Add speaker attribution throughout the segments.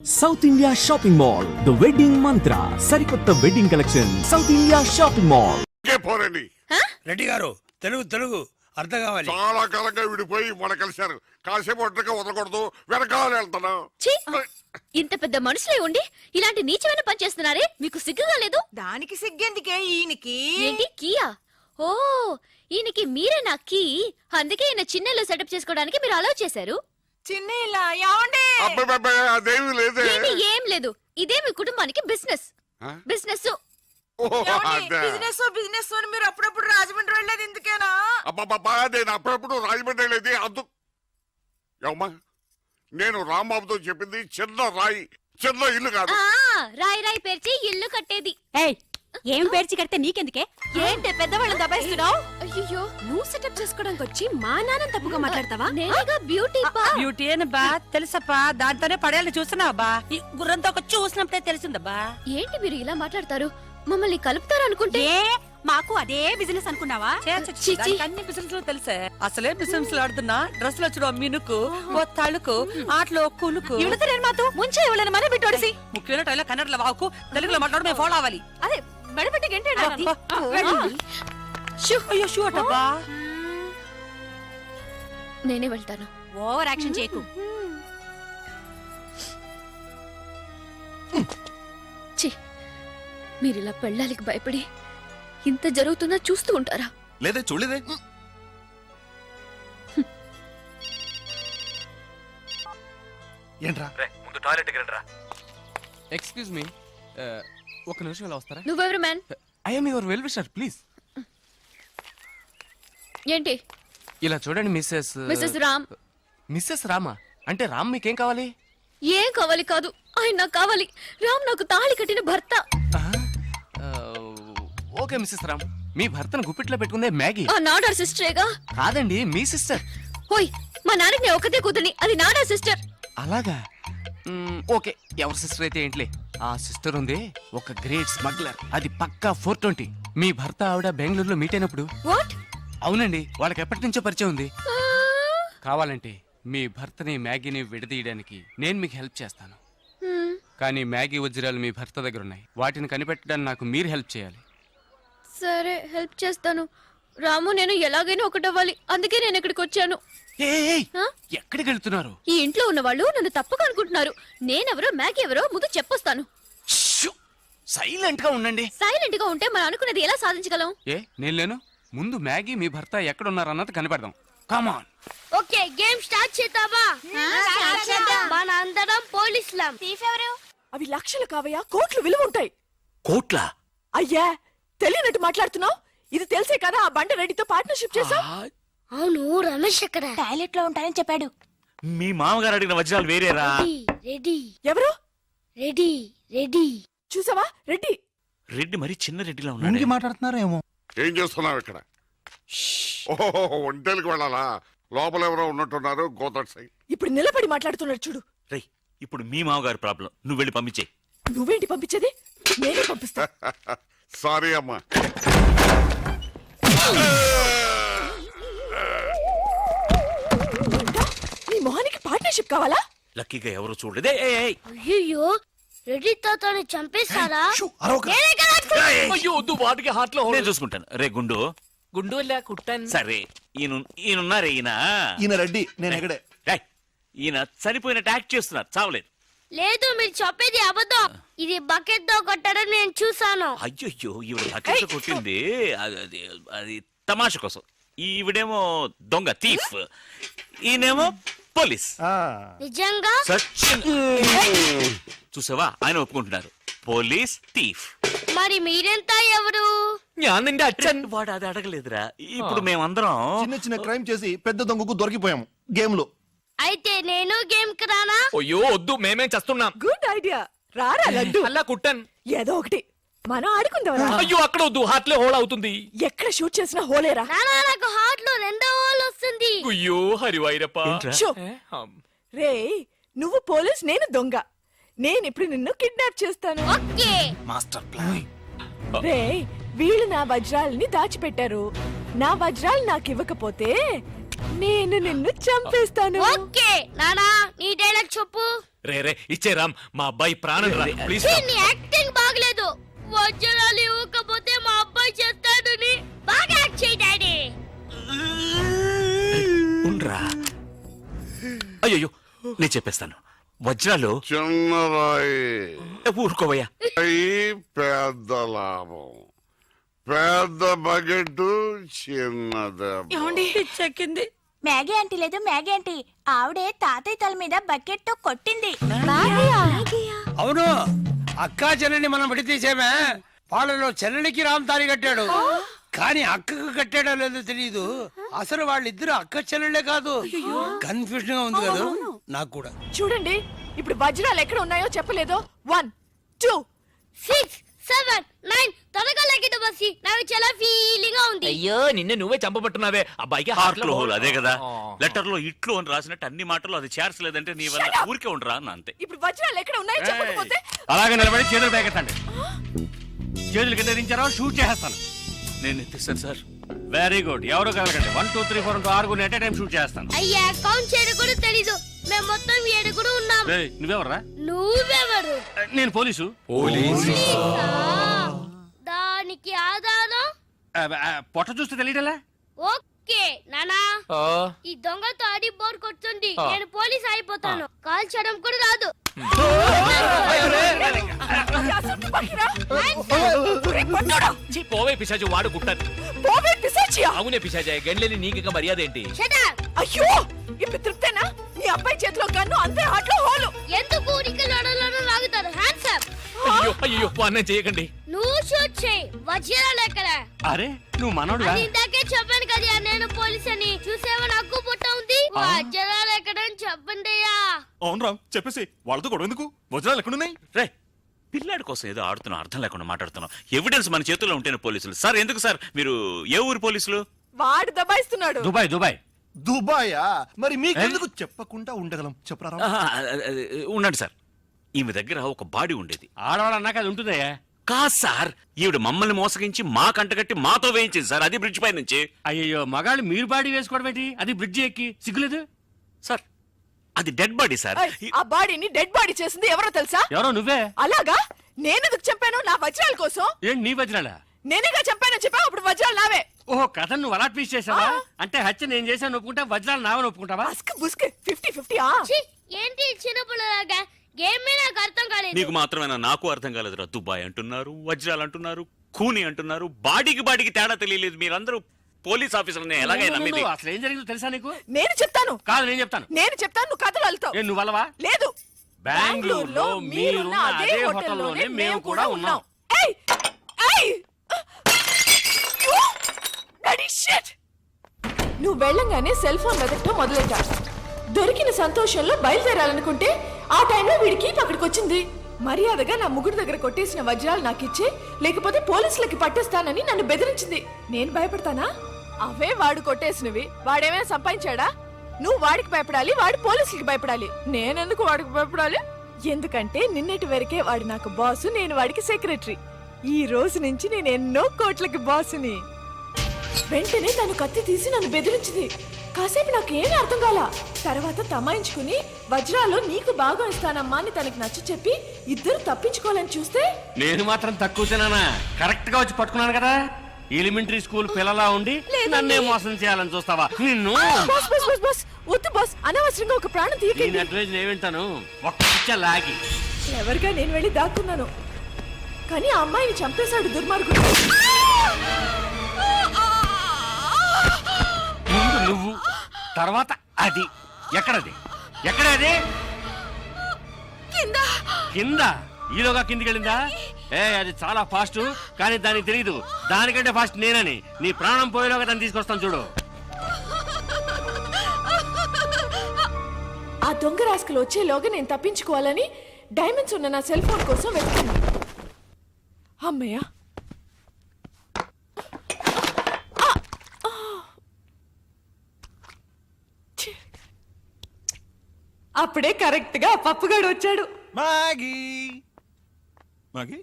Speaker 1: South India shopping mall the wedding Mantra సరికొత్త wedding collection south India shopping
Speaker 2: mall పోరండి
Speaker 3: Reddy గారు తెలుగు తెలుగు అర్థం కావాలి.
Speaker 2: చాలా కాలంగా విడిపోయి మన కలిశారు. కాసేపు ఒంటరిగా వదలకూడదు వెనకాల వెళ్తాను
Speaker 4: ఛీ! ఇంత పెద్ద మనుషులే ఉండి ఇలాంటి నీచమైన పని చేస్తున్నారే? మీకు సిగ్గుగా లేదు?
Speaker 5: దానికి సిగ్గెందుకే ఈయనకి?
Speaker 4: ఏంటి కీయా? ఓ ఈయనకి మీరే నా కీ? అందుకే ఈయన చిన్నలో సెటప్ చేసుకోవడానికి మీరు అలౌ చేశారు.
Speaker 5: చిన్న ఇలా ఏమండి?
Speaker 2: అబ్బాయి అబ్బాయి అదేమి లేదే.
Speaker 4: ఏంటి ఏం లేదు. ఇదే మీ కుటుంబానికి బిజినెస్
Speaker 2: ఆ?
Speaker 4: బిజినెస్?
Speaker 2: అదే.
Speaker 5: బిజినెస్ బిజినెస్ అని మీరు అప్పుడప్పుడు రాజమండ్రి వెళ్ళేది ఎందుకేనా?
Speaker 2: అబ్బబ్బబ్బా, నేను అప్పుడప్పుడు రాజమండ్రి వెళ్ళేది అందు ఏమ్మా నేను రాంబాబుతో చెప్పింది చిన్న రాయి చిన్న ఇల్లు కాదు.
Speaker 4: ఆ రాయి రాయి పేర్చి ఇల్లు కట్టేది.
Speaker 6: ఏయ్ ఏం పేర్చి కడితే నీకెందుకే?
Speaker 4: ఏంటి పెద్దవాళ్ళని దబాయిస్తున్నావు?
Speaker 6: అయ్యో నువ్వు సెటప్ చేసుకోవడానికి వచ్చి మా నాన్న తప్పుగా మాట్లాడతావా?
Speaker 4: నేనేగా బ్యూటీ పా?
Speaker 6: బ్యూటీ అని బా తెలుసప్పా. దాంతోనే పడేయాలని చూస్తున్నావా బా. ఈ గుర్రంతో ఒక చూసినప్పుడే తెలిసిందబ్బా
Speaker 4: ఏంటి మీరు ఇలా మాట్లాడతారు? మమ్మల్ని కలుపుతారు అనుకుంటే?
Speaker 6: ఏ మాకు అదే బిజినెస్ అనుకున్నావా. అన్ని బిజినెస్లో తెలుసే. అసలే బిజినెస్లో ఆడుతున్నా. డ్రెస్లో చూడ మినుకు ఓ తళుకు ఆటలో కునుకు.
Speaker 4: ఇవిడతలేను మాతో. ముంచే ఇవ్వలేను మన బిట్టోడిసి
Speaker 6: ముఖ్యమైన టైలో కన్నడలో వాకు తెలుగులో మాట్లాడు మేము ఫాలో అవ్వాలి.
Speaker 4: అదే మెడపెట్టి గంటేడు
Speaker 6: అయ్యో షూ అటబ్బా.
Speaker 4: నేనే వెళ్తాను.
Speaker 6: ఓవర్ యాక్షన్ చేయకు.
Speaker 4: మీరు ఇలా పెళ్ళాలికి భయపడి ఇంత జరుగుతున్నా చూస్తూ ఉంటారా?
Speaker 7: లేదే చూడలేదే. ఏంట్రా
Speaker 8: ముందు టాయిలెట్ రండిరా. ఎక్స్క్యూజ్ మీ ఒక నిమిషం ఇలా వస్తారా?
Speaker 4: నువ్వెవరు man?
Speaker 8: I'm your well wisher please.
Speaker 4: ఏంటి?
Speaker 8: ఇలా చూడండి Mrs
Speaker 4: Mrs Ram.
Speaker 8: Mrs Rama? అంటే రామ్ మీకేం కావాలి?
Speaker 4: ఏం కావాలి కాదు ఆయన నాకు కావాలి. రామ్ నాకు తాళి కట్టిన భర్త.
Speaker 8: Okay Mrs Ram. మీ భర్తను గుప్పిట్లో పెట్టుకుందే మ్యాగీ.
Speaker 4: ఆ నాడార్ సిస్టరేగా?
Speaker 8: కాదండి మీ సిస్టర్.
Speaker 4: హోయ్ మా నాన్నకి నేను ఒకతే కూతుర్ని అది నాడా సిస్టర్.
Speaker 8: అలాగా? మ్మ్, ఓకే ఎవరి సిస్టర్ అయితే ఏంట్లే? ఆ సిస్టర్ ఉంది ఒక గ్రేట్ స్మగ్లర్. అది పక్కా ఫోర్ ట్వంటీ. మీ భర్త ఆవిడ బెంగళూరులో మీట్ అయినప్పుడు.
Speaker 4: వాట్?
Speaker 8: అవునండి వాళ్ళకి ఎప్పటి నుంచో పరిచయం ఉంది. కావాలంటే మీ భర్తని మ్యాగీని విడదీయడానికి నేను మీకు హెల్ప్ చేస్తాను. కానీ మ్యాగీ వజ్రాలు మీ భర్త దగ్గర ఉన్నాయి. వాటిని కనిపెట్టడానికి నాకు మీరు హెల్ప్ చేయాలి.
Speaker 4: సరే హెల్ప్ చేస్తాను. రాము నేను ఎలాగైనా ఒకటవ్వాలి. అందుకే నేను ఇక్కడికి వచ్చాను?
Speaker 8: ఎక్కడికి వెళ్తున్నారు?
Speaker 4: ఈ ఇంట్లో ఉన్న వాళ్ళు నన్ను తప్పుగా అనుకుంటున్నారు. నేనెవరో మ్యాగీ ఎవరో ముందు చెప్పొస్తాను.
Speaker 8: సైలెంట్గా ఉండండి.
Speaker 4: సైలెంట్గా ఉంటే మనం అనుకున్నది ఎలా సాధించగలం?
Speaker 8: ఏ నేను లేను? ముందు మ్యాగీ మీ భర్త ఎక్కడున్నారు అన్నది కనిపెడదాం.
Speaker 9: Come on okay game start చేద్దామా? మన అందరం పోలీసులం. తీఫెవరు
Speaker 5: అవి లక్షలు కావయ్యా కోట్లు విలువ ఉంటాయి.
Speaker 7: కోట్ల?
Speaker 5: అయ్యా తెలియనట్టు మాట్లాడుతున్నావు? ఇది తెలిసే కదా ఆ బండ రెడ్డితో పార్ట్నర్షిప్ చేసావు?
Speaker 9: అవును రమేష్ ఎక్కడ?
Speaker 6: టాయిలెట్లో ఉంటానని చెప్పాడు.
Speaker 7: మీ మామగారు అడిగిన వజ్రాలు వేరేరా?
Speaker 9: రెడీ
Speaker 5: ఎవరు?
Speaker 9: Ready ready.
Speaker 5: చూసావా? రెడ్డి.
Speaker 7: రెడ్డి మరి చిన్న రెడ్డిలా ఉన్నాడు.
Speaker 3: మాట్లాడుతున్నారేమో?
Speaker 2: ఏం చేస్తున్నావు ఇక్కడ? ఓహో ఒంటేలకు వెళ్ళాలా? లోపల ఎవరో ఉన్నట్టున్నారు గోదట్ సైడ్.
Speaker 5: ఇప్పుడు నిలబడి మాట్లాడుతున్నాడు చూడు.
Speaker 7: రేయ్ ఇప్పుడు మీ మామగారు ప్రాబ్లం. నువ్వు వెళ్ళి పంపించే.
Speaker 5: నువ్వేంటి పంపించేది? నేనే పంపిస్తా.
Speaker 2: సారీ అమ్మా.
Speaker 5: పార్ట్నర్షిప్ కావాలా?
Speaker 7: లక్కీగా ఎవరు చూడలేదే.
Speaker 9: అయ్యో రెడీ తాతని కదా
Speaker 8: అయ్యో వద్దు వాటికి హార్ట్లో
Speaker 7: నేను చూసుకుంటాను. రే గుండు.
Speaker 8: గుండు కుట్టాను.
Speaker 7: సరే ఈయన ఈయనున్నారే ఈయన
Speaker 10: ఈయన? రెడ్డి నేను ఎక్కడే
Speaker 7: రేయ్, ఈయన చనిపోయినట్టు యాక్ట్ చేస్తున్నారు చావలేదు.
Speaker 9: లేదు మీరు చెప్పేది అబద్ధం. ఇది బకెట్తో కొట్టడం నేను చూసాను
Speaker 7: అయ్యయ్యో ఈవిడ లక్కీతో కొట్టింది. అది అది అది తమాష కోసం. ఈవిడేమో దొంగ తీఫ్ ఈయనేమో పోలీస్.
Speaker 9: నిజంగా?
Speaker 7: సచిన్. చూసావా? ఆయన ఒప్పుకుంటున్నారు. పోలీస్ థీఫ్
Speaker 9: మరి మీరెంత ఎవరు?
Speaker 7: వాడు అది అడగలేదురా. ఇప్పుడు మేమందరం
Speaker 10: చిన్న చిన్న క్రైమ్ చేసి పెద్ద దొంగకు దొరికిపోయాము గేమ్లో
Speaker 9: అయితే నేను గేమ్కి రానా?
Speaker 8: అయ్యో వద్దు. మేమేం చేస్తున్నాం?
Speaker 5: Good idea. రారా లడ్డు?
Speaker 8: అలా కుట్టాను.
Speaker 5: ఏదో ఒకటి. మనం ఆడుకుందాం
Speaker 8: అయ్యో అక్కడ వద్దు. హార్ట్లో హోల్ అవుతుంది.
Speaker 5: ఎక్కడ షూట్ చేసినా హోలేరా?
Speaker 9: నానా నాకు హార్ట్లో రెండో హోల్ వస్తుంది.
Speaker 8: అయ్యో హరివైరప్ప?
Speaker 5: షో. రే నువ్వు పోలీస్ నేను దొంగ. నేను ఇప్పుడు నిన్ను కిడ్నాప్ చేస్తాను.
Speaker 9: ఓకే.
Speaker 7: Master plan.
Speaker 5: రే వీళ్ళు నా వజ్రాలని దాచిపెట్టారు. నా వజ్రాలు నాకు ఇవ్వకపోతే నేను నిన్ను చంపేస్తాను.
Speaker 9: ఓకే. నానా నీ డైలాగ్ చెప్పు.
Speaker 11: రే రే ఇచ్చే రామ్ మా అబ్బాయి ప్రాణం రా. ప్లీజ్
Speaker 9: ఛీ, నీ యాక్టింగ్ బాగలేదు. వజ్రాలు ఇవ్వకపోతే మా అబ్బాయి చేస్తాడని బాగా యాక్ట్ చేయి డాడీ.
Speaker 7: ఉండ్రా. అయ్యో నేను చెప్పేస్తాను. వజ్రాలు
Speaker 2: చిన్న రాయి
Speaker 7: ఏ, ఊరుకోవయ్యా.
Speaker 2: రాయి పెద్ద లాభం. పెద్ద బకెట్ చిన్న దెబ్బ.
Speaker 6: చెక్కింది
Speaker 9: మ్యాగీ ఆంటీ లేదు మ్యాగీ ఆంటీ. ఆవిడే తాతయ్య తల మీద బకెట్తో కొట్టింది
Speaker 12: అవును. అక్కా చెల్లెని మనం విడతీసేమే వాళ్ళలో చెల్లెలికి రామ్ తారి కట్టాడు కానీ అక్కకు కట్టాడో లేదో తెలియదు అసలు వాళ్ళిద్దరు అక్క చెల్లెళ్ళే కాదు. కన్ఫ్యూజన్గా ఉంది కదా. నాకు కూడా.
Speaker 5: చూడండి ఇప్పుడు వజ్రాలు ఎక్కడ ఉన్నాయో చెప్పలేదో. One two
Speaker 9: six. Seven nine త్వరగా లెక్కిట బస్సి నాకు చాలా ఫీలింగ్గా ఉంది.
Speaker 11: అయ్యో నిన్ను నువ్వే చంపబట్టున్నావే. అబ్బాయికి
Speaker 7: హార్ట్లో హోల్ అదే కదా. లెటర్లో ఇట్లు అని రాసినట్టు అన్ని మాటలు అది చేర్చలేదంటే నీ వల్ల! ఊరికే ఉండరా అన్న అంతే.
Speaker 5: ఇప్పుడు వజ్రాలు ఎక్కడ ఉన్నాయో చెప్పకపోతే?
Speaker 3: అలాగే నిలబడి చేతులు పేకెత్తండి. చేతులు కింద దించారో? షూట్ చేసేస్తాను.
Speaker 7: నేను ఎత్తిస్తాను సార్.
Speaker 3: వెరీ గుడ్ ఎవరు కలగండి? One two three four two ఆరుగురు ఎట్ టైం షూట్ చేస్తాను.
Speaker 9: అయ్యా కౌంట్ చేయడం కూడా తెలీదు. మేము మొత్తం ఏడుగురు ఉన్నాం.
Speaker 3: రేయ్, నువ్వెవర్రా?
Speaker 9: నువ్వెవరు?
Speaker 3: నేను పోలీసు.
Speaker 9: పోలీసా? దానికి ఆధారం?
Speaker 3: ఆ, ఆ, పొట్ట చూస్తే తెలియటలా?
Speaker 9: ఓకే నానా. ఈ దొంగతో ఆడి బోర్ కొడుతుంది. నేను పోలీస్ అయిపోతాను. కాల్చడం కూడా రాదు.
Speaker 11: పోవే పిశాచి వాడు కుట్టాను
Speaker 5: పోవే పిశాచియా!
Speaker 11: అవునే పిశాచి గండ్లేని నీకు మర్యాద ఏంటి?
Speaker 9: షటా
Speaker 5: అయ్యో! ఇప్పుడు తృప్తేనా నీ అబ్బాయి చేతిలో గన్ను అంతే హాట్లో హోలు.
Speaker 9: ఎందుకు ఊరికి లడలను లాగుతారు? హ్యాండ్స్ అప్
Speaker 11: అయ్యో అయ్యో అన్నం చేయకండి.
Speaker 9: నువ్వు షూట్ చేయి. వజ్రాలు ఎక్కడ?
Speaker 3: అరే నువ్వు మనోడుగా
Speaker 9: అది ఇందాకే చెప్పాను కదా నేను పోలీస్ అని చూసేవా నాకు పుట్ట ఉంది? వజ్రాలు ఎక్కడ అని చెప్పండి
Speaker 11: అవును రామ్ చెప్పేసి వాళ్ళతో గొడవ ఎందుకు? వజ్రాలు ఎక్కడున్నాయి?
Speaker 7: రే పిల్లాడి కోసం ఏదో ఆడుతున్నాం అర్థం లేకుండా మాట్లాడుతున్నాం. ఎవిడెన్స్ మన చేతుల్లో ఉంటేనే పోలీసులు. సార్ ఎందుకు సార్? మీరు ఏ ఊరు పోలీసులు?
Speaker 5: వాడు దబాయిస్తున్నాడు.
Speaker 3: Dubai Dubai.
Speaker 10: దుబాయా? మరి మీకెందుకు చెప్పకుండా ఉండగలం? చెప్పరా
Speaker 7: ఆహా, అది- అది- ఉండండి సార్. ఈమె దగ్గర ఒక బాడీ ఉండేది.
Speaker 3: ఆడవాళ్ళు అన్నాక అది ఉంటుందయ్యా?
Speaker 7: కాదు సార్ ఈవిడ మమ్మల్ని మోసగించి మా కంటగట్టి మాతో వేయించింది సార్. అది బ్రిడ్జ్ పై నుంచి
Speaker 3: అయ్యో మగాళ్ళు మీరు బాడీ వేసుకోవడం ఏంటి? అది బ్రిడ్జి ఎక్కి సిగ్గులేదు?
Speaker 7: సార్ అది డెడ్ బాడీ సార్
Speaker 5: ఏయ్, ఆ బాడీని డెడ్ బాడీ చేసింది ఎవరో తెలుసా?
Speaker 3: ఎవరో నువ్వే?
Speaker 5: అలాగా? నేనెందుకు చంపాను? నా వజ్రాల కోసం?
Speaker 3: ఏంటి నీ వజ్రాలా?
Speaker 5: నేనేగా చంపానని చెప్పావు? అప్పుడు వజ్రాలు నావే.
Speaker 3: ఓహో కథ నువ్వు అలా ట్వీస్ట్ చేసావా? అంటే హత్య నేను చేశాను ఒప్పుకుంటా వజ్రాలు నావని ఒప్పుకుంటావా?
Speaker 5: బస్క్ బుస్క్ ఫిఫ్టీ ఫిఫ్టీ ఆ?
Speaker 9: ఛీ, ఏంటి చిన్నపిల్లలాగా? గేమ్ మీద నాకు అర్థం కాలేదు.
Speaker 7: నీకు మాత్రమేనా? నాకు అర్థం కాలేదురా. దుబాయ్ అంటున్నారు వజ్రాలు అంటున్నారు కూని అంటున్నారు బాడీకి బాడీకి తేడా తెలియలేదు. మీరందరూ పోలీస్ నమ్మింది.
Speaker 3: నువ్వు అసలు ఏం జరిగిందో తెలుసా నీకు?
Speaker 5: నేను చెప్తాను.
Speaker 3: కాదు నేను చెప్తాను.
Speaker 5: నేను చెప్తాను నువ్వు కథలు వెళ్తావు
Speaker 3: ఏ నువ్వు వల్లవా
Speaker 5: లేదు.
Speaker 3: బెంగళూరులో మీరున్న అదే హోటల్లోనే మేము కూడా ఉన్నాం.
Speaker 5: ఏయ్! ఏయ్! You bloody shit! నువ్వు వెళ్ళంగానే సెల్ ఫోన్ వెతకటం మొదలెట్టా. దొరికిన సంతోషంలో బయలుదేరాలనుకుంటే ఆ టైంలో వీడికి అక్కడికి వచ్చింది. మర్యాదగా నా ముగ్గురు దగ్గర కొట్టేసిన వజ్రాలు నాకిచ్చే లేకపోతే పోలీసులకి పట్టేస్తానని నన్ను బెదిరించింది. నేను భయపడతానా? అవే వాడు కొట్టేసినవి. వాడేమైనా సంపాదించాడా? నువ్వు వాడికి భయపడాలి వాడు పోలీసులకి భయపడాలి. నేనెందుకు వాడికి భయపడాలి? ఎందుకంటే నిన్నటి వరకే వాడు నాకు బాసు నేను వాడికి సెక్రటరీ ఈ రోజు నుంచి నేను ఎన్నో కోట్లకి బాసుని వెంటనే తను కత్తి తీసి నన్ను బెదిరించింది. కాసేపు నాకు ఏం అర్థం కాల. తర్వాత తమాయించుకుని వజ్రాలు నీకు బాగా ఇస్తానమ్మా అని తనకి నచ్చ చెప్పి ఇద్దరు తప్పించుకోవాలని చూస్తే
Speaker 3: నేను మాత్రం తక్కువ తినానా కరెక్ట్గా వచ్చి పట్టుకున్నాను కదా. ఎలిమెంటరీ స్కూల్ పిల్లలా ఉండి నన్నే మోసం చేయాలని చూస్తావా? నిన్ను?
Speaker 5: Boss boss boss boss. వద్దు బాస్. అనవసరంగా ఒక ప్రాణం
Speaker 3: నేను
Speaker 5: తీయకండి
Speaker 3: అడ్వైజ్ ఏమింటాను ఒక్క పిచ్చ లాగి.
Speaker 5: ఎవరిగా నేను వెళ్ళి దాక్కున్నాను. కానీ ఆ అమ్మాయిని చంపేశాడు దుర్మార్గుడు.
Speaker 3: ముందు నువ్వు తర్వాత అది. ఎక్కడది? ఎక్కడది? కింద. ఈలోగా కిందికి వెళ్ళిందా ఏ అది చాలా ఫాస్ట్ కానీ దానికి తెలియదు దానికంటే ఫాస్ట్ నేనని. నీ ప్రాణం పోయేలోగా దాన్ని తీసుకొస్తాను చూడు.
Speaker 5: ఆ దొంగ రాసుకలు వచ్చేలోగా నేను తప్పించుకోవాలని డైమండ్స్ ఉన్న నా సెల్ ఫోన్ కోసం వెతుకున్నా అమ్మయ్యా! అప్పుడే కరెక్ట్గా పప్పుగాడు వచ్చాడు.
Speaker 11: మాగి. మాగి?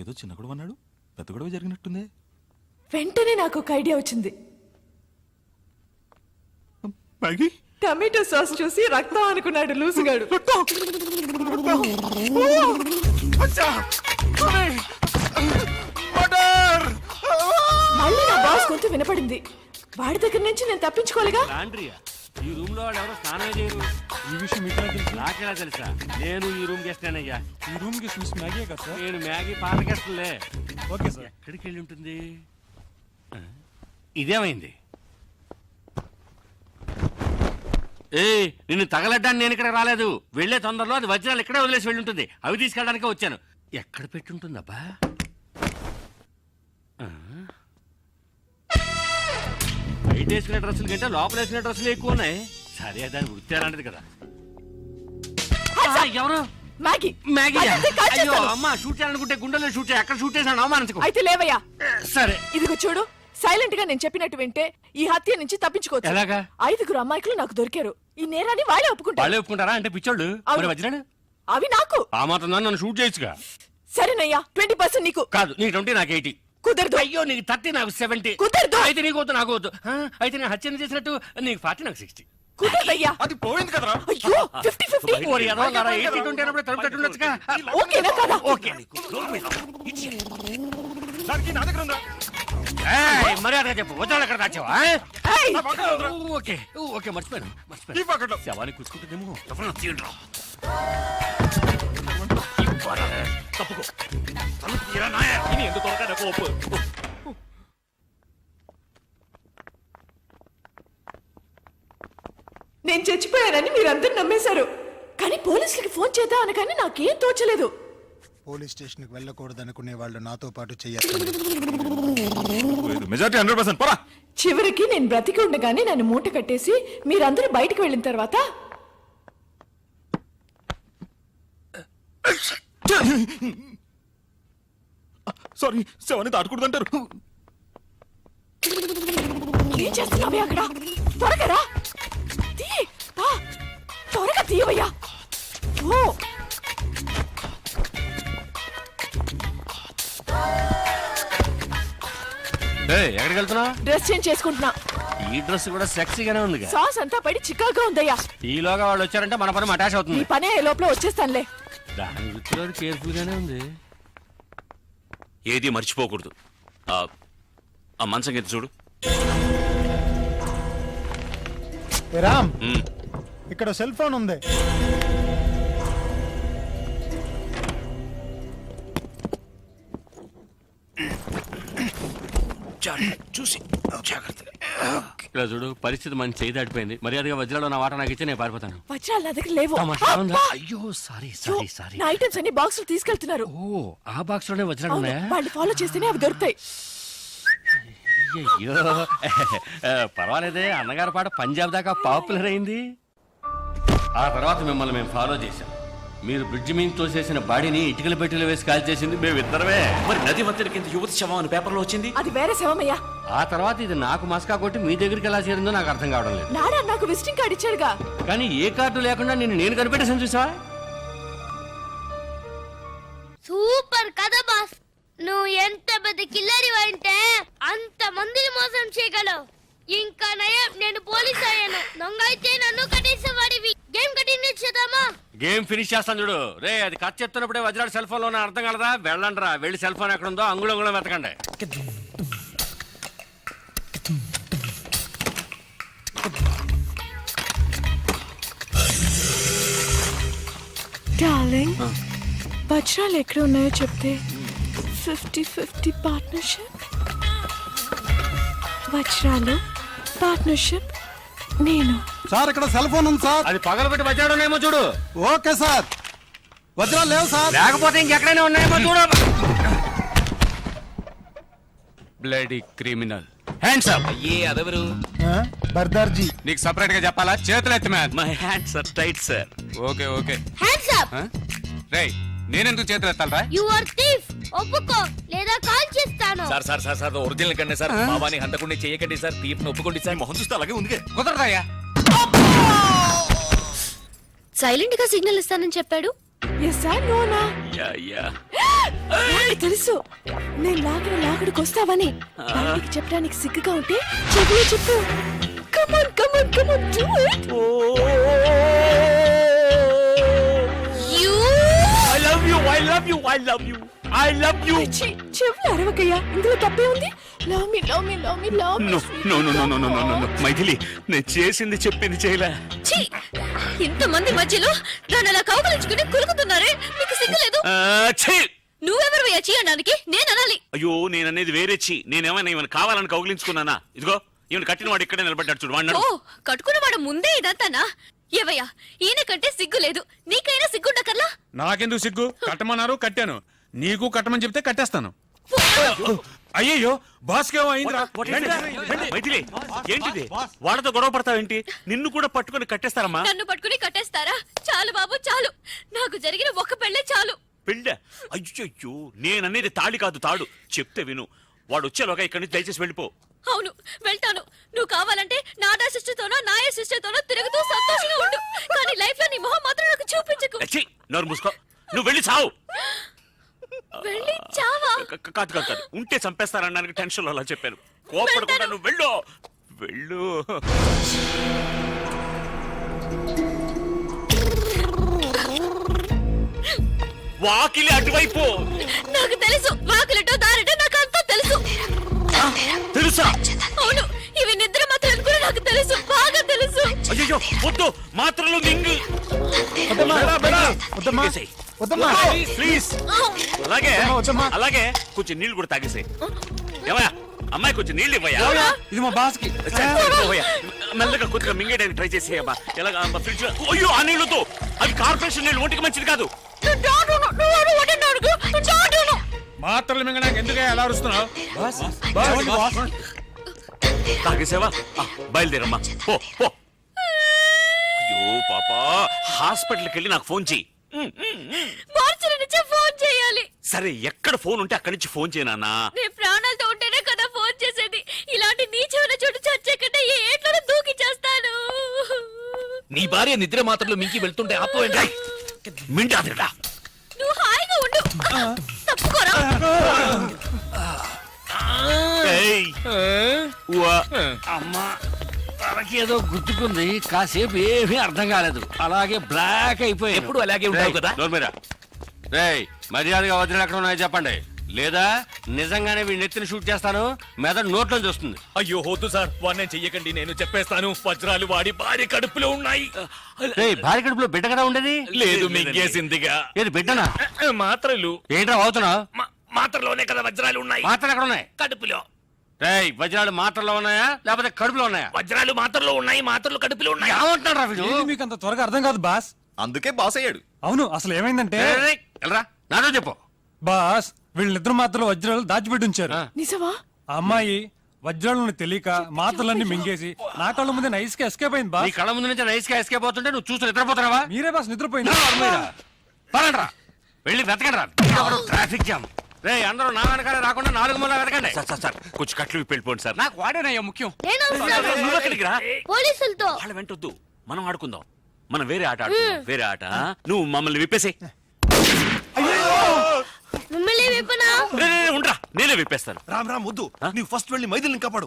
Speaker 11: ఏదో చిన్న గొడవ అన్నాడు. పెద్ద గొడవ జరిగినట్టుంది.
Speaker 5: వెంటనే నాకు ఒక ఐడియా వచ్చింది. టమాటో సాస్ చూసి రక్తం అనుకున్నాడు లూసుగాడు. మళ్ళీ నా బాస్ గొంతు వినపడింది. వాడి దగ్గర నుంచి నేను తప్పించుకోలేగా?
Speaker 3: లాండ్రియా? ఈ రూమ్లో వాళ్ళు ఎవరో స్నానం చేయరు. ఈ విషయం మీకు తెలుసు? నాకెలా తెలుసా? నేను ఈ రూమ్ గెస్ట్ అయ్యా ఈ రూమ్ గెస్ట్ మిస్ మ్యాగీ కదా సార్? నేను మ్యాగీ పాత గెస్ట్లే ఓకే సార్. ఎక్కడికి వెళ్ళి ఉంటుంది? ఆ? ఇదేమైంది? ఏ నిన్ను తగలడ్డానికి నేను ఇక్కడ రాలేదు. వెళ్ళే తొందరలో అది వజ్రాలు ఇక్కడే వదిలేసి వెళ్ళి ఉంటుంది అవి తీసుకెళ్ళడానికి వచ్చాను. ఎక్కడ పెట్టుంటుందబ్బా? ఆ? బయట వేసుకునే డ్రెస్సుల కంటే లోపల వేసుకునే డ్రెస్సులు ఎక్కువ ఉన్నాయి. సరే దాని వృత్తి అలాంటిది కదా. ఆ, ఎవరు?
Speaker 5: మ్యాగీ.
Speaker 3: మ్యాగీ
Speaker 5: కాల్
Speaker 3: అయ్యో. అమ్మ షూట్ చేయాలనుకుంటే గుండెలో షూట్ చేయి అక్కడ షూట్ చేశాను అవమానించుకో.
Speaker 5: అయితే లేవయ్యా.
Speaker 3: సరే.
Speaker 5: ఇదిగో చూడు సైలెంట్గా నేను చెప్పినట్టు వింటే ఈ హత్య నుంచి తప్పించుకోవచ్చు? ఐదుగురు అమ్మాయికులు నాకు దొరికారు. ఈ నేరాన్ని వాళ్ళే ఒప్పుకుంటారు.
Speaker 3: వాళ్ళే ఒప్పుకుంటారా? అంటే పిచ్చోళ్ళు?
Speaker 5: అవును.
Speaker 3: మరి వజ్రాలు
Speaker 5: అవి నాకు.
Speaker 3: ఆ మాత్రం నన్ను షూట్ చేయొచ్చుగా.
Speaker 5: సరేనయ్యా ట్వంటీ పర్సెంట్ నీకు.
Speaker 3: కాదు నీ ట్వంటీ నాకు ఎయిటీ.
Speaker 5: కుదరదు.
Speaker 3: అయ్యో నీకు థర్టీ నాకు సెవెంటీ.
Speaker 5: కుదరదు.
Speaker 3: అయితే నీకు వద్దు నాకు వద్దు ఆ, అయితే నేను హత్యను చేసినట్టు నీకు ఫార్టీ నాకు సిక్స్టీ.
Speaker 5: కుదరదయ్యా.
Speaker 11: అది పోయింది కదరా.
Speaker 5: అయ్యో ఫిఫ్టీ ఫిఫ్టీ
Speaker 3: ఓరి ఎదవలారా, 80 20 అన్నప్పుడు తలుపు తట్టి ఉండొచ్చుగా.
Speaker 5: ఓకేనా కదా?
Speaker 3: ఓకే.
Speaker 11: దానికి నా దగ్గర ఉందా?
Speaker 3: ఏయ్, మర్యాదగా చెప్పు. వజ్రాలు ఎక్కడ దాచావా
Speaker 5: ఏయ్,
Speaker 11: నా పక్కన ఉందిరా.
Speaker 3: ఓకే. ఓకే మర్చిపోయాను
Speaker 11: ఈ
Speaker 3: మర్చిపోయాను శవాన్ని తీయండి.
Speaker 11: తప్పుకో. తలుపు తీరా నాయ ఇది ఎందుకు దొరకదా కోపు
Speaker 5: నేను చచ్చిపోయానని మీరందరూ నమ్మేశారు. కానీ పోలీసులకి ఫోన్ చేద్దాం అనగానే నాకేం తోచలేదు.
Speaker 13: పోలీస్ స్టేషన్కి వెళ్ళకూడదు అనుకునే వాళ్ళు నాతో పాటు చేయాలి.
Speaker 11: Majority hundred percent. పరా.
Speaker 5: చివరికి నేను బ్రతికి ఉండగానే నన్ను మూట కట్టేసి మీరందరూ బయటకు వెళ్ళిన తర్వాత
Speaker 11: సారీ శవాన్ని దాటకూడదంటారు
Speaker 5: ఏం చేస్తున్నావే అక్కడ? త్వరగా రా. తీ ఆ, త్వరగా తీయవయ్యా. ఓ
Speaker 3: ఎక్కడికి వెళ్తున్నావు?
Speaker 5: డ్రెస్ చేంజ్ చేసుకుంటున్నా.
Speaker 3: ఈ డ్రెస్ కూడా సెక్సీగానే ఉంది
Speaker 5: సాస్ అంతా పడి చికాగా ఉందయ్యా.
Speaker 3: ఈలోగా వాళ్ళు వచ్చారంటే మన పని అటాచ్ అవుతుంది.
Speaker 5: పనే అయ్యే లోపల వచ్చేస్తానులే.
Speaker 3: దాని వృత్తిలో కేర్ఫుల్ గానే ఉంది.
Speaker 7: ఏది మర్చిపోకూడదు. ఆ ఆ మంచం కింద చూడు.
Speaker 13: రామ్
Speaker 7: ఉమ్.
Speaker 13: ఇక్కడ సెల్ ఫోన్ ఉంది.
Speaker 7: చూసి జాగ్రత్తగా
Speaker 3: ఇలా చూడు పరిస్థితి మన చేయి దాటిపోయింది. మర్యాదగా వజ్రాలు నా వాట నాకు ఇచ్చి నేను పారిపోతాను.
Speaker 5: వజ్రాలు నా దగ్గర లేవు.
Speaker 3: తమాషా ఉందా? అయ్యో సారీ సారీ సారీ.
Speaker 5: నా ఐటమ్స్ అన్ని బాక్సులు తీసుకెళ్తున్నారు.
Speaker 3: ఓ ఆ బాక్స్లోనే వజ్రాలు
Speaker 5: అవును
Speaker 3: ఉన్నాయా?
Speaker 5: వాళ్ళు ఫాలో చేస్తేనే అవి దొరుకుతాయి.
Speaker 3: అయ్యో పర్వాలేదే అన్నగారి పాట పంజాబ్ దాకా పాపులర్ అయింది. ఆ తర్వాత మిమ్మల్ని మేము ఫాలో చేశాం. మీరు బ్రిడ్జ్ మీద తోసేసిన బాడీని ఇటుకల పెట్టెలు వేసి కాల్ చేసింది మేము ఇద్దరమే
Speaker 7: మరి నది మధ్యన కింద యువతి శవం అని పేపర్లో వచ్చింది?
Speaker 5: అది వేరే శవమయ్యా.
Speaker 3: ఆ తర్వాత ఇది నాకు మస్కా కొట్టి మీ దగ్గరికి ఎలా చేరిందో నాకు అర్థం కావడం లేదు.
Speaker 5: నాడా నాకు విజిటింగ్ కార్డ్ ఇచ్చాడుగా.
Speaker 3: కానీ ఏ కార్డు లేకుండా నేను నేను కనిపెట్టేసాను చూసావా?
Speaker 9: గేమ్
Speaker 3: ఫినిష్ చేస్తాను చూడు. రే అది కట్ చెప్తున్నప్పుడే వజ్రాడు సెల్ ఫోన్లో అర్థం కలదా? వెళ్ళండి రా వెళ్ళి సెల్ ఫోన్ ఎక్కడ ఉందో అంగుళం అంగుళం వెతకండి
Speaker 5: డార్లింగ్ వజ్రాలు ఎక్కడ ఉన్నాయో చెప్తే. ఫిఫ్టీ ఫిఫ్టీ పార్ట్నర్షిప్ వజ్రాలు పార్ట్నర్షిప్ నేను.
Speaker 13: సార్ ఇక్కడ సెల్ ఫోన్ ఉంది సార్.
Speaker 3: అది పగలబెట్టి ఉన్నాయేమో చూడు.
Speaker 13: Okay sir. వజ్రాలు లేవు సార్.
Speaker 3: లేకపోతే ఇంకెక్కడైనా ఉన్నాయేమో చూడు. Bloody criminal. హ్యాండ్స్ అప్
Speaker 7: ఏ అదెవరు
Speaker 13: బర్దార్జీ.
Speaker 8: నీకు సపరేట్గా చెప్పాలా? చేతులు ఎత్తి man
Speaker 7: my hand sir tight sir
Speaker 8: okay okay.
Speaker 9: Hands up
Speaker 8: రేయ్ నేనెందుకు చేతులు ఎత్తాలరా?
Speaker 9: యు ఆర్ థీఫ్ ఒప్పుకో. లేదా కాల్ చేస్తాను.
Speaker 11: Sir sir sir sir original కండి సార్. బాబాని హంతకుండా చేయకండి సార్. తీర్పుని ఒప్పుకోండి సార్. మొహం చూస్తే అలాగే ఉంది
Speaker 8: కుదరదయ్యా
Speaker 4: సైలెంట్గా సిగ్నల్ ఇస్తానని చెప్పాడు.
Speaker 5: ఎస్ సార్ నోనా
Speaker 7: యా యా
Speaker 5: నాకు తెలుసు. నేను లాగిన లాగుడికి వస్తావని బయటికి చెప్పడానికి సిగ్గుగా ఉంటే చెవులు చెప్పు. Come on, come on, come on, do it.
Speaker 4: You
Speaker 7: I love you I love you I love you I love
Speaker 5: you చెవులు అరవకయ్యా. ఇందులో తప్పే ఉంది? Love me love me love me
Speaker 7: love no no no no no no no Maithili నేను చేసింది చెప్పింది చేయలా.
Speaker 4: ఛీ ఇంతమంది మధ్యలో నన్ను అలా కౌగలించుకుని కులుకుతున్నారే? మీకు సిగ్గులేదు
Speaker 7: ఛీ!
Speaker 4: నువ్వెవరు అచ్చి అనడానికి నేను అనాలి.
Speaker 7: అయ్యో నేను అనేది వేరే చి నేనేమైనా ఈమెను కావాలని కౌగిలించుకున్నానా? ఇదిగో ఈమెను కట్టిన వాడు ఇక్కడే నిలబడ్డాడు చూడు
Speaker 4: వాడు
Speaker 7: కట్టుకున్న
Speaker 4: వాడు ముందే ఇదంతానా? ఏవయ్యా ఈయన కంటే సిగ్గు లేదు. నీకైనా సిగ్గుండకర్లా?
Speaker 3: నాకెందుకు సిగ్గు? కట్టమన్నారు కట్టాను. నీకు కట్టమని చెప్తే కట్టేస్తాను.
Speaker 7: it? మైథిలి ఏంటిది? వాళ్ళతో గొడవ పడతావేంటి నిన్ను కూడా పట్టుకొని కట్టేస్తారమ్మా.
Speaker 4: నన్ను పట్టుకుని కట్టేస్తారా? చాలు బాబు చాలు. నాకు జరిగిన ఒక్క పెళ్ళే చాలు.
Speaker 7: పెళ్ళ? అయ్యో నేననేది తాళి కాదు తాడు. చెప్తే విను. వాడు వచ్చేలోగా ఇక్కడి నుంచి దయచేసి వెళ్ళిపో.
Speaker 4: అవును వెళ్తాను. నువ్వు కావాలంటే నాదా సిస్టర్ తోనో నాయ సిస్టర్ తోనో తిరుగుతూ సంతోషంగా ఉండు. కానీ లైఫ్లో నీ మొహం మాత్రం నాకు చూపించకు.
Speaker 7: నోరు మూసుకో. నువ్వు వెళ్ళి చావు.
Speaker 4: వెళ్ళి చావా?
Speaker 7: కాదు కాదు కాదు. ఉంటే చంపేస్తారనడానికి టెన్షన్ అలా చెప్పాను. కోపడకుండా నువ్వు వెళ్ళు. వెళ్ళు. వాకిలి అటువైపు.
Speaker 4: నాకు తెలుసు. వాకులటో దారటో నాకు అంతా తెలుసు.
Speaker 7: తెలుసా?
Speaker 4: అవును. ఇవి నిద్ర మాత్రం కూడా నాకు తెలుసు. బాగా తెలుసు.
Speaker 7: అయ్యో వద్దు. మాత్రలు మింగు. ప్లీజ్ అలాగే అలాగే. కొంచెం నీళ్ళు కూడా తాగేసాయి. ఏమయ్యా? అమ్మాయి కొంచెం నీళ్ళు ఇవ్వయా
Speaker 3: ఇది మా బాస్కి.
Speaker 7: ఇవ్వయ్యా. మెల్లగా కొద్దిగా మింగేయడానికి ట్రై చేసేయమ్మా ఎలాగా ఫ్రిడ్జ్ అయ్యో ఆ నీళ్ళతో అవి కార్పొరేషన్ నీళ్ళు ఒంటికి మంచిది కాదు.
Speaker 3: మాత్రలు మింగడానికి ఎందుకు అలా అరుస్తున్నావు?
Speaker 7: తాగేసావా? ఆ, బయలుదేరమ్మా. పో పో. అయ్యో పాపా. హాస్పిటల్కి వెళ్ళి నాకు ఫోన్ చెయ్యి.
Speaker 4: నుంచే ఫోన్ చేయాలి.
Speaker 7: సరే ఎక్కడ ఫోన్ ఉంటే అక్కడి నుంచి ఫోన్ చేయనా
Speaker 4: నీ ప్రాణాలతో ఉంటేనే కదా ఫోన్ చేసేది. ఇలాంటి నీచమైన చోటు చచ్చే కంటే ఏ ఏట్లో దూకి చేస్తాను
Speaker 11: నీ భార్య నిద్ర మాత్రలు మింకి వెళ్తుంటే ఆపోయండి
Speaker 7: మింటాదిరా
Speaker 4: నువ్వు హాయిగా ఉండు. తప్పుకోరా.
Speaker 7: ఏయ్. ఉవ్వా.
Speaker 3: అమ్మా. తనకేదో గుర్తుకుంది కాసేపు ఏమీ అర్థం కాలేదు. అలాగే బ్లాక్ అయిపోయి
Speaker 11: ఎప్పుడు అలాగే ఉంటావు కదా?
Speaker 8: నోర్మీరా రేయ్ మర్యాదగా వదిలి ఎక్కడ ఉన్నాయో చెప్పండి. లేదా నిజంగానే వీడిని ఎత్తిన షూట్ చేస్తాను మెదడు నోట్లో చూస్తుంది.
Speaker 11: అయ్యో వద్దు సార్. వాడిని చెయ్యకండి నేను చెప్పేస్తాను. వజ్రాలు వాడి భార్య కడుపులో ఉన్నాయి.
Speaker 8: రేయ్ భార్య కడుపులో బిడ్డ కదా ఉండేది?
Speaker 11: లేదు మింగేసిందిగా.
Speaker 8: ఏది బిడ్డనా?
Speaker 11: మాత్రలు.
Speaker 8: ఏంట్రా అవుతున్నావు
Speaker 11: మా- మాత్రలోనే కదా వజ్రాలు ఉన్నాయి.
Speaker 8: మాత్రలు ఎక్కడ ఉన్నాయి?
Speaker 11: కడుపులో.
Speaker 8: రేయ్ వజ్రాలు మాటల్లో ఉన్నాయా? లేకపోతే కడుపులో ఉన్నాయా?
Speaker 11: వజ్రాలు మాత్రలో ఉన్నాయి మాత్రలు కడుపులో ఉన్నాయి.
Speaker 8: ఏమంటున్నాడు రా వీడు?
Speaker 3: మీకు అంత త్వరగా అర్థం కాదు బాస్?
Speaker 10: అందుకే బాస్ అయ్యాడు.
Speaker 3: అవును అసలు ఏమైందంటే
Speaker 8: రేయ్, రేయ్, వెళ్ళరా. నాతో చెప్పు.
Speaker 3: బాస్ వీళ్ళిద్దరు మాత్రలు వజ్రాలు దాచిపెట్టి ఉంచారు.
Speaker 5: నిజమా?
Speaker 3: ఆ అమ్మాయి వజ్రాలను తెలియక మాటలన్నీ మింగేసి నా కళ్ళ ముందే నైస్గా ఎస్కేప్ అయింది
Speaker 8: నీ
Speaker 3: బాస్
Speaker 8: కళ్ళ ముందు నుంచి నైస్గా ఎస్కేప్ అవుతుంటే నువ్వు చూస్తూ నిద్రపోతున్నావా?
Speaker 3: మీరే బాస్ నిద్రపోయింది.
Speaker 8: పదండ్రా. వెళ్ళి వెతకండి రా ట్రాఫిక్ జామ్ రే అందరూ నా వెనకాల రాకుండా నాలుగు మూల వెతకండి.
Speaker 7: సార్ సార్ సార్ కొంచెం కట్లు విప్పి వెళ్ళిపోండి సార్.
Speaker 8: నాకు వాడేనయ్యా ముఖ్యం.
Speaker 9: నేను వస్తాను.
Speaker 7: నువ్వు ఎక్కడికి రా?
Speaker 9: పోలీసులతో.
Speaker 7: వాళ్ళ వెంటొద్దు మనం ఆడుకుందాం. మనం వేరే ఆట ఆడుకుందాం. వేరే ఆట? నువ్వు మమ్మల్ని విప్పేసే
Speaker 9: మిమ్మల్ని విప్పనా?
Speaker 7: ఉండరా. నేనే విప్పేస్తాను.
Speaker 10: రామ్ రామ్ వద్దు. నీవు ఫస్ట్ వెళ్ళి మైథిలిని కాపాడు.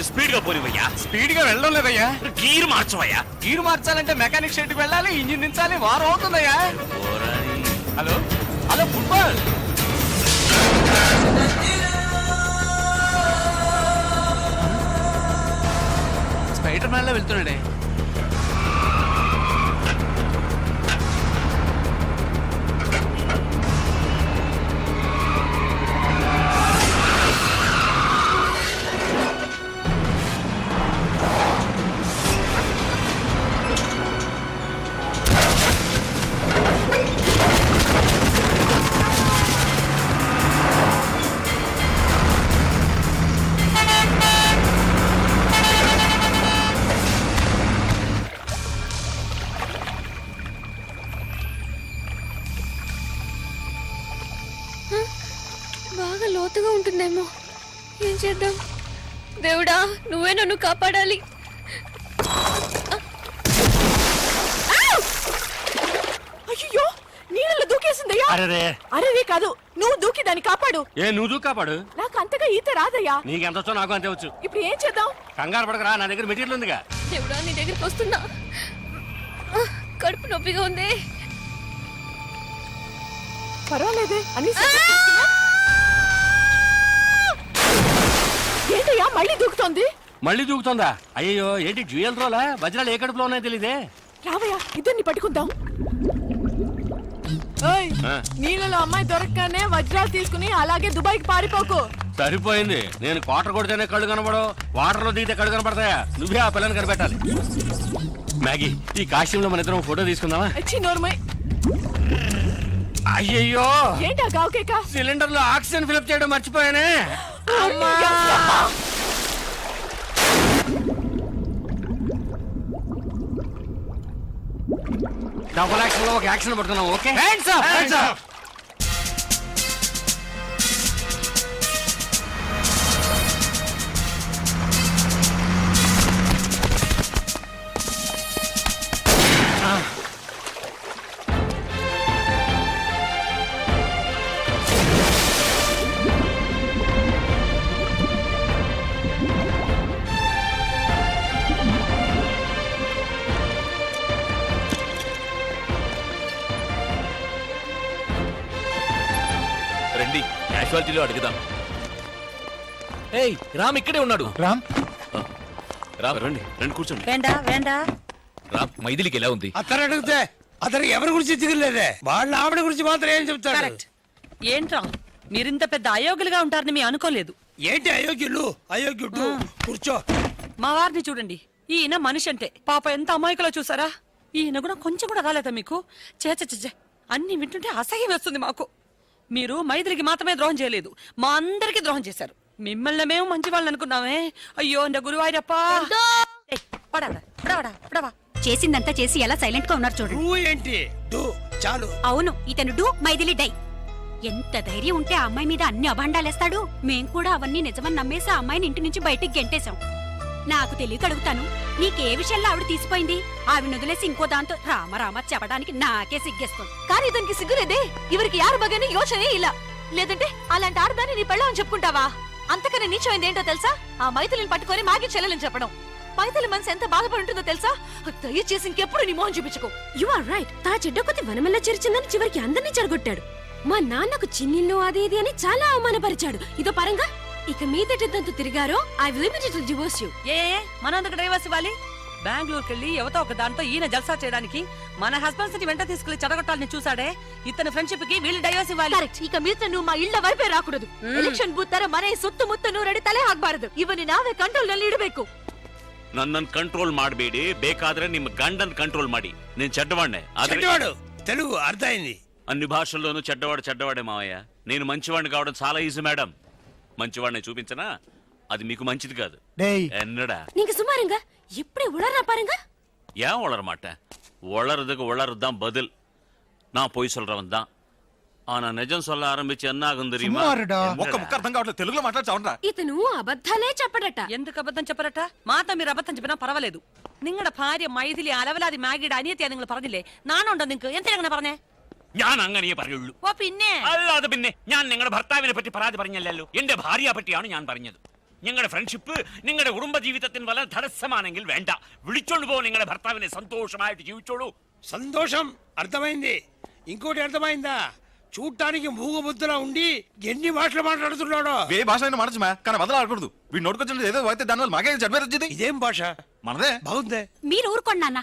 Speaker 7: కొంచెం స్పీడ్గా పోనివయ్యా.
Speaker 8: స్పీడ్గా వెళ్ళడం లేదయ్యా.
Speaker 7: గీరు మార్చవయ్యా.
Speaker 8: గీరు మార్చాలంటే మెకానిక్ షెడ్ వెళ్ళాలి ఇంజిన్ దించాలి వారం అవుతుందయ్యా. హలో? Hello football. స్పైడర్ మ్యాన్లో వెళ్తున్నాడే.
Speaker 14: కాపాడాలి.
Speaker 5: అయ్యో నీళ్ళలో దూకేసిందయ్యా.
Speaker 3: అరే
Speaker 5: అరే కాదు నువ్వు దూకి దాన్ని కాపాడు.
Speaker 3: ఏ నువ్వు కాపాడు?
Speaker 5: నాకు అంతగా ఈత రాదయ్యా.
Speaker 3: నీకెంత వచ్చో నాకు అంతే వచ్చు.
Speaker 5: ఇప్పుడు ఏం చేద్దాం?
Speaker 3: కంగారు పడకరా నా దగ్గర మెటీరియల్ ఉందిగా.
Speaker 14: దేవుడా నీ దగ్గరికి వస్తున్నా. కడుపు నొప్పిగా ఉంది.
Speaker 5: పర్వాలేదే అని సరిచేస్తున్నా? ఏంటయ్యా మళ్ళీ దూకుతోంది?
Speaker 3: మళ్ళీ దూకుతుందా? అయ్యో ఏంటి జ్యువెల్ రోలా? వజ్రాలు ఏ కడుపులో ఉన్నాయో తెలియదే
Speaker 5: రావయ్యా ఇద్దరిని పట్టుకుందాం. ఓయ్, నీళ్ళలో అమ్మాయి దొరకగానే వజ్రాలు తీసుకుని అలాగే దుబాయ్కి పారిపోకు.
Speaker 3: సరిపోయింది. నేను కోటర్ కొడితేనే కళ్ళు కనబడవు. వాటర్లో దిగితే కళ్ళు కనబడతాయా? నువ్వే ఆ పిల్లని కనిపెట్టాలి. మ్యాగీ ఈ కాశ్యంలో మన ఇద్దరం ఫోటో తీసుకుందామా?
Speaker 5: వచ్చి నోర్మై.
Speaker 3: అయ్యయ్యో!
Speaker 5: ఏంటా గావుకేక?
Speaker 3: సిలిండర్లో ఆక్సిజన్ ఫిల్అప్ చేయడం మర్చిపోయానే. డబుల్ యాక్షన్లో ఒక యాక్షన్ పడుతున్నాం ఓకే
Speaker 10: రండి క్యాషువాలిటీలో అడుగుదాం. ఏయ్ రామ్ ఇక్కడే ఉన్నాడు.
Speaker 13: రామ్?
Speaker 10: రామ్. రండి రండి కూర్చోండి.
Speaker 6: వేండా వేండా.
Speaker 10: రామ్ మైథిలికి ఎలా ఉంది?
Speaker 3: అతను అడిగితే అతను ఎవరి గురించి దిగలేదే వాళ్ళ ఆవిడ గురించి మాత్రం ఏం చెప్తాడు?
Speaker 6: కరెక్ట్. ఏంట్రా మీరింత పెద్ద అయోగ్యులుగా ఉంటారని మేము అనుకోలేదు.
Speaker 3: ఏంటి అయోగ్యులు? అయోగ్యుడు? కూర్చో.
Speaker 6: మా వారిని చూడండి. ఈయన మనిషి అంటే పాప ఎంత అమాయకులో చూసారా? ఈయన కూడా కొంచెం కూడా రాలేదా మీకు? చేచ చచ్చ అన్ని వింటుంటే అసహ్యం వేస్తుంది మాకు. మీరు మైత్రికి మాత్రమే ద్రోహం చేయలేదు. మా అందరికి ద్రోహం చేశారు. మిమ్మల్ని మేము మంచి వాళ్ళని అనుకున్నామే. అయ్యో నా గురువాయిరప్ప.
Speaker 14: చేసిందంతా చేసి ఎలా సైలెంట్గా ఉన్నారు చూడండి.
Speaker 3: నువ్వు ఏంటి? డు చాలు.
Speaker 14: అవును ఇతను డూ మైథిలి డై. ఎంత ధైర్యం ఉంటే ఆ అమ్మాయి మీద అన్ని అభాండాలేస్తాడు? మేం కూడా అవన్నీ నిజమని నమ్మేసి ఆ అమ్మాయిని ఇంటి నుంచి బయటికి గెంటేశాం. నాకు తెలియక అడుగుతాను. నీకే విషయంలో ఆవిడ తీసిపోయింది. ఆవిడ వదిలేసి ఇంకో దాంతో రామ రామ చెప్పడానికి నాకే సిగ్గేస్తుంది. కానీ ఇతనికి సిగ్గులేదే? ఇవరికి యారు బగని యోచనే ఇలా లేదంటే అలాంటి ఆడదాన్ని నీ పెళ్ళం చెప్పుకుంటావా? అంతకన్నా నీచమైంది ఏంటో తెలుసా? ఆ మైథిలిని పట్టుకొని మాగి చెల్లెలని చెప్పడం. మైథిలి మనసు ఎంత బాధపడి ఉంటుందో తెలుసా? దయచేసి ఇంకెప్పుడు నీ మోహన్ చూపించుకో. యు ఆర్ రైట్ తా చెడ్డ కొద్ది వనమల్ల చేర్చిందని చివరికి అందరినీ చెడగొట్టాడు మా నాన్నకు చిన్నిల్లు అది ఇది అని చాలా అవమానపరిచాడు. ఇదో పరంగా. ఇక మీదట దంతు తిరిగారో I limited to divorce you
Speaker 6: ఏ మనం ఎందుకు డ్రైవర్స్ ఇవ్వాలి? బెంగళూరుకి వెళ్ళి ఎవతో ఒక దాంతో ఈయన జల్సా చేయడానికి మన హస్బెండ్స్ని వెంట తీసుకెళ్ళి చెడగొట్టాలని చూసాడే ఇతని ఫ్రెండ్షిప్కి వీళ్ళు డైవర్స్ ఇవ్వాలి.
Speaker 14: కరెక్ట్ ఇక మీద నువ్వు మా ఇళ్ళ వైపే రాకూడదు. మన సుత్తము ಮನೆ నువ్వు రెడీ తలే ಹಾಕಬಾರದು ఇవని నావే కంట్రోల్ ನಲ್ಲಿ ఇడబేకు.
Speaker 7: నన్నన్ కంట్రోల్ ಮಾಡಬೇಡಿ ಬೇಕಾದ್ರೆ నిమ్మ గండన్ కంట్రోల్ ಮಾಡಿ నేను చెడ్డవాడినే
Speaker 3: చెడ్డవాడు. తెలుగు అర్థమైంది.
Speaker 7: అన్ని భాషల్లోనూ చెడ్డవాడు చెడ్డవాడే మావయ్య. నేను మంచివాడిని కావడం చాలా ఈజీ మేడం మంచివాడిని చూపించనా அது మీకు మంచిది కాదు
Speaker 13: டேய்
Speaker 7: என்னடா
Speaker 14: நீங்க சும்மா இருங்க எப்படி உளறா பாருங்க
Speaker 7: ஏன் உளர மாட்டேன் உளறதுக்கு உளறது தான் பதில் நான் போய் சொல்றவன் தான் ஆனா నిజం சொல்ல ఆరంభించి ఎన్న ఆగం
Speaker 13: తెలియమా సుమారుడా
Speaker 10: ఒక్క ముక్క అర్థం కావట్లేదు తెలుగులో మాట్లాడుతా
Speaker 14: ఇతను అబద్ధాలే చెప్పడట
Speaker 6: ఎందుకు అబద్ధం చెప్పరట మాత మీరు అబద్ధం చెప్పినా పర్వాలేదు നിങ്ങളുടെ ഭാര്യ മൈഥിലി അലവലാതി മാഗിയുടെ അനിയത്തിയാ നിങ്ങൾ പറഞ്ഞില്ലേ നാണുണ്ടോ നിങ്ങൾക്ക് എന്തിനാ അങ്ങനെ പറഞ്ഞേ
Speaker 7: ഞാൻ അങ്ങനെ പറയുള്ളൂ
Speaker 6: ഓ പിന്നെ
Speaker 7: അല്ലാതെ പിന്നെ ഞാൻ നിങ്ങളുടെ ഭർത്താവിനെ പറ്റി പരാതി പറഞ്ഞല്ലോ എന്റെ ഭാര്യയെ പറ്റിയാണ് ഞാൻ പറഞ്ഞത് നിങ്ങളുടെ ഫ്രണ്ട്ഷിപ്പ് നിങ്ങളുടെ കുടുംബ ജീവിതത്തിന് വല്ല തടസ്സമാണെങ്കിൽ വേണ്ട വിളിച്ചോണ്ട് പോ നിങ്ങളുടെ ഭർത്താവിനെ സന്തോഷമായിട്ട് ജീവിച്ചോളൂ
Speaker 3: సంతోషం అర్థమైంది ఇంకోటి అర్థమైందా చూడటానికి మూగబుద్ధిలా ఉండి ఎన్ని మాటలు మాట్లాడుతున్నాడో
Speaker 10: ఏ భాష అయినా మనసు మా కానీ వదలాడకూడదు వీడు నోటుకొచ్చిన ఏదో అయితే దానివల్ల మాకే జడ్మేర్ వచ్చింది
Speaker 3: ఇదేం భాష
Speaker 10: మనదే
Speaker 3: బాగుందే
Speaker 14: మీరు ఊరుకోండి నాన్న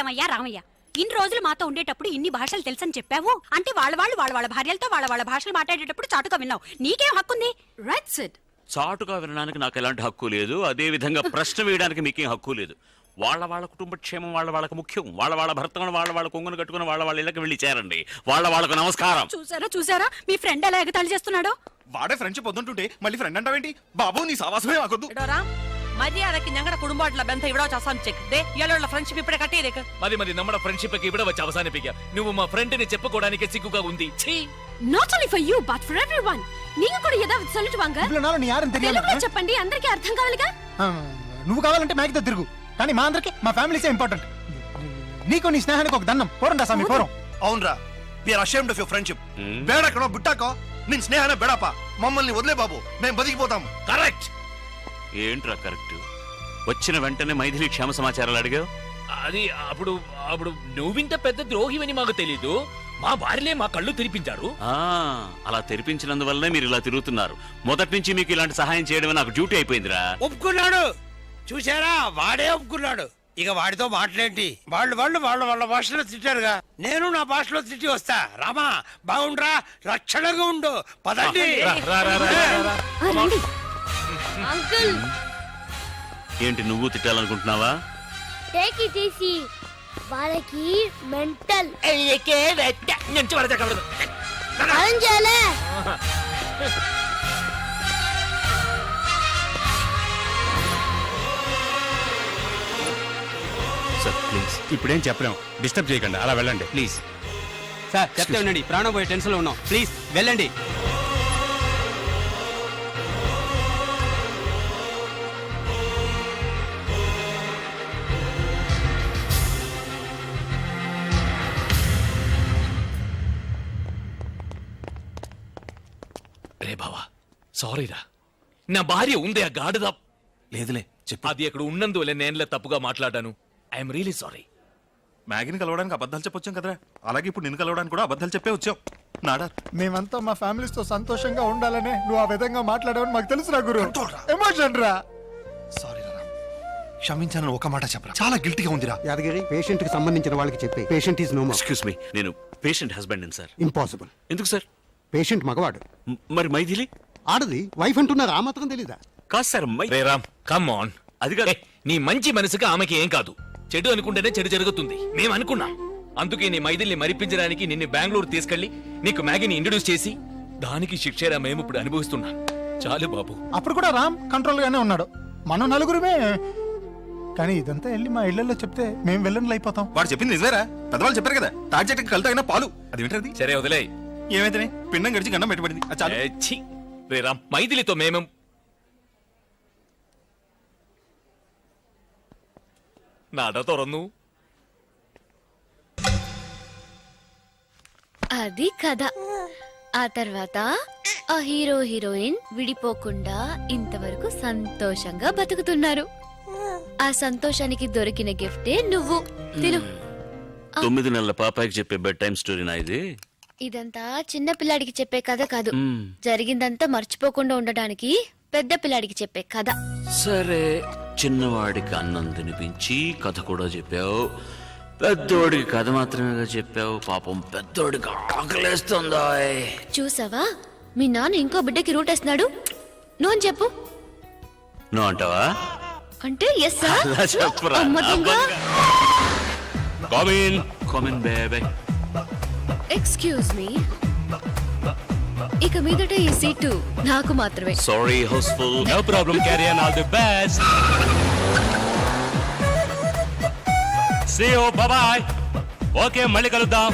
Speaker 14: ఏమయ్యా రామయ్య ఇన్ని రోజులు మాతో ఉండేటప్పుడు ఇన్ని భాషలు తెలుసని చెప్పావు? అంటే వాళ్ళ వాళ్ళు వాళ్ళ వాళ్ళ భార్యలతో వాళ్ళ వాళ్ళ భాషలు మాట్లాడేటప్పుడు చాటుగా విన్నావు. నీకేం హక్కుంది? రైట్ సెట్
Speaker 7: చాటుగా వినడానికి నాకు ఎలాంటి హక్కు లేదు. అదే విధంగా ప్రశ్న వేయడానికి మీకేం హక్కు లేదు. వాళ్ళ వాళ్ళ కుటుంబ క్షేమం వాళ్ళ వాళ్ళకు ముఖ్యం. వాళ్ళ వాళ్ళ భర్తను వాళ్ళ వాళ్ళ కొంగును కట్టుకుని వాళ్ళ వాళ్ళ ఇళ్ళకి వెళ్ళి చేరండి. వాళ్ళ వాళ్ళకు నమస్కారం.
Speaker 14: చూసారా చూసారా? మీ ఫ్రెండ్ ఎలా ఎగతాళి చేస్తున్నాడో?
Speaker 10: వాడే ఫ్రెండ్షిప్ వద్దుంటుంటే మళ్ళీ ఫ్రెండ్ అంటావేంటి? బాబు నీ సావాసమే మాకొద్దు.
Speaker 6: മര്യാദക്ക് ഞങ്ങളുടെ കുടുംബമായിട്ടുള്ള ബന്ധം ഇവിടെ വെച്ച് അവസാനിച്ചേക്ക് ഇയാളുള്ള ഫ്രണ്ട്ഷിപ്പ് ഇപ്പഴേ കട്ട് ചെയ്തേക്ക്.
Speaker 11: മതി മതി നമ്മുടെ ഫ്രണ്ട്ഷിപ്പ് ഒക്കെ ഇവിടെ വെച്ച് അവസാനിപ്പിക്കാം. నువ్వు మా ఫ్రెండ్ని చెప్పుకోవడానికి సిగ్గుగా ఉంది.
Speaker 14: Not only for you but for కూడా
Speaker 13: ఏదో యారని తెలియాలి
Speaker 14: చెప్పండి అందరికీ అర్థం కావాలిగా?
Speaker 13: నువ్వు కావాలంటే మేకతో తిరుగు. కానీ మా అందరికి మా ఫ్యామిలీసే ఇంపార్టెంట్ నీకు నీ స్నేహానికి ఒక దన్నం పోరండా సామి పోరం.
Speaker 10: అవునరా. We're ashamed of your friendship బేడకనో బిట్టాకో నీ స్నేహాన బేడాపా. మమ్మల్ని వదిలే బాబు. మేము బతికిపోతాం.
Speaker 11: కరెక్ట్
Speaker 7: ఏంట్రా కరెక్ట్? వచ్చిన వెంటనే మైథిలి క్షేమ సమాచారాలు అడిగావు?
Speaker 11: అది అప్పుడు అప్పుడు నువ్వింత పెద్ద ద్రోహివని మాకు తెలీదు. మా భార్యలే మా కళ్ళు తెరిపించారు.
Speaker 7: ఆ, అలా తెరిపించినందువల్లనే మీరు ఇలా తిరుగుతున్నారు. మొదటి నుంచి మీకు ఇలాంటి సహాయం చేయడమే నాకు డ్యూటీ అయిపోయిందిరా.
Speaker 12: ఒప్పుకున్నాడు. చూసారా వాడే ఒప్పుకున్నాడు. ఇక వాడితో మాట్లాడేంటి? వాళ్ళు వాళ్ళు వాళ్ళ వాళ్ళ భాషలో తిట్టారుగా. నేను నా భాషలో తిట్టి వస్తా. రామా బాగుండ్రా రక్షణగా ఉండు. పదండి.
Speaker 4: అంకుల్!
Speaker 7: ఏంటి నువ్వు తిట్టాలనుకుంటున్నావా?
Speaker 4: టేక్ ఇట్ ఈసీ వాళ్ళకి మెంటల్. అరేం చేయాలి.
Speaker 7: సార్ ప్లీజ్
Speaker 8: ఇప్పుడేం చెప్పలేం. డిస్టర్బ్ చేయకండి. అలా వెళ్ళండి. ప్లీజ్ సార్ చెప్తే ఉండండి. ప్రాణం పోయే టెన్షన్లో ఉన్నాం. ప్లీజ్ వెళ్ళండి.
Speaker 11: సారీరా. నా భార్య ఉంది ఆ గాడిద.
Speaker 10: లేదులే చెప్పు.
Speaker 11: అది అక్కడ ఉన్నందువల్ల నేనులే తప్పుగా మాట్లాడాను. I'm really sorry.
Speaker 10: మ్యాగీని కలవడానికి అబద్ధాలు చెప్పొచ్చాం కదరా. అలాగే ఇప్పుడు నిన్ను కలవడానికి కూడా అబద్ధాలు చెప్పే వచ్చాం. నాడా
Speaker 13: మేమంతా మా ఫ్యామిలీస్తో సంతోషంగా ఉండాలనే నువ్వు ఆ విధంగా మాట్లాడవని మాకు తెలుసురా గురు. ఎమోషన్ రా.
Speaker 10: సారీ రా. క్షమించానని ఒక మాట చెప్పరా. చాలా గిల్టీగా ఉందిరా.
Speaker 13: యాదగిరి పేషెంట్కి సంబంధించిన వాళ్ళకి చెప్పి. Patient is no
Speaker 7: excuse me నేను పేషెంట్ హస్బెండ్ సార్
Speaker 13: ఇంపాసిబుల్
Speaker 7: ఎందుకు సార్
Speaker 13: పేషెంట్ మగవాడు.
Speaker 7: మ్- మరి మైథిలి?
Speaker 13: ఆడది వైఫ్ అంటున్నారు ఆ మాత్రం తెలీదా?
Speaker 7: కాదు సార్ మై
Speaker 11: రే రామ్ కమ్ ఆన్
Speaker 7: అది కాదు.
Speaker 11: నీ మంచి మనసుకి ఆమెకి ఏం కాదు. చెడు అనుకుంటేనే చెడు జరుగుతుంది. మేము అనుకున్నాం. అందుకే నీ మైదిల్ని మరిపించడానికి నిన్ను బెంగళూరు తీసుకెళ్ళి నీకు మ్యాగీని ఇంట్రడ్యూస్ చేసి దానికి శిక్షేరా మేము ఇప్పుడు అనుభవిస్తున్నాం. చాలు బాబు.
Speaker 13: అప్పుడు కూడా రామ్ కంట్రోల్ గానే ఉన్నాడు. మనం నలుగురమే. కానీ ఇదంతా వెళ్ళి మా ఇళ్ళలో చెప్తే మేము వెళ్ళని అయిపోతాం.
Speaker 10: వాడు చెప్పింది నిజమేరా? పెద్దవాళ్ళు చెప్పారు కదా తాటి చెట్టుకి కలితగిన పాలు. అది వింటది
Speaker 11: సరే వదిలే
Speaker 10: ఏమైతే పిండం గడిచి గండం పెట్టబడింది. అది చాలు.
Speaker 11: ఏ, ఛీ. రే రామ్ మైథిలితో మేము നട തുറന്നു
Speaker 4: అది కథ ఆ తర్వాత ఆ హీరో హీరోయిన్ విడిపోకుండా ఇంతవరకు సంతోషంగా బతుకుతున్నారు ఆ సంతోషానికి దొరికిన గిఫ్టే నువ్వు తిను
Speaker 7: తొమ్మిది నెలల పాపాయికి చెప్పే బెడ్ టైం స్టోరీనా ఇది
Speaker 4: ఇదంతా చిన్న పిల్లాడికి చెప్పే కథ కాదు. జరిగిందంతా మర్చిపోకుండా ఉండడానికి పెద్ద పిల్లాడికి చెప్పే కథ.
Speaker 7: సరే చిన్నవాడికి అన్నం తినిపించి కథ కూడా చెప్పావు. పెద్దోడికి కథ మాత్రమే చెప్పావు. పాపం పెద్దోడికి ఆకలేస్తుందా?
Speaker 4: చూసావా? మీ నాన్న ఇంకో బిడ్డకి రూట్ వేస్తున్నాడు. నువ్వు చెప్పు.
Speaker 7: నువ్వు అంటావా?
Speaker 4: అంటే ఎస్
Speaker 7: అలా చెప్పరా? Come in
Speaker 4: come in baby excuse me ఇక మీదట ఈ సీటు నాకు మాత్రమే.
Speaker 7: Sorry housefull
Speaker 8: no problem carry on all the best see you bye okay మళ్ళీ కలుద్దాం.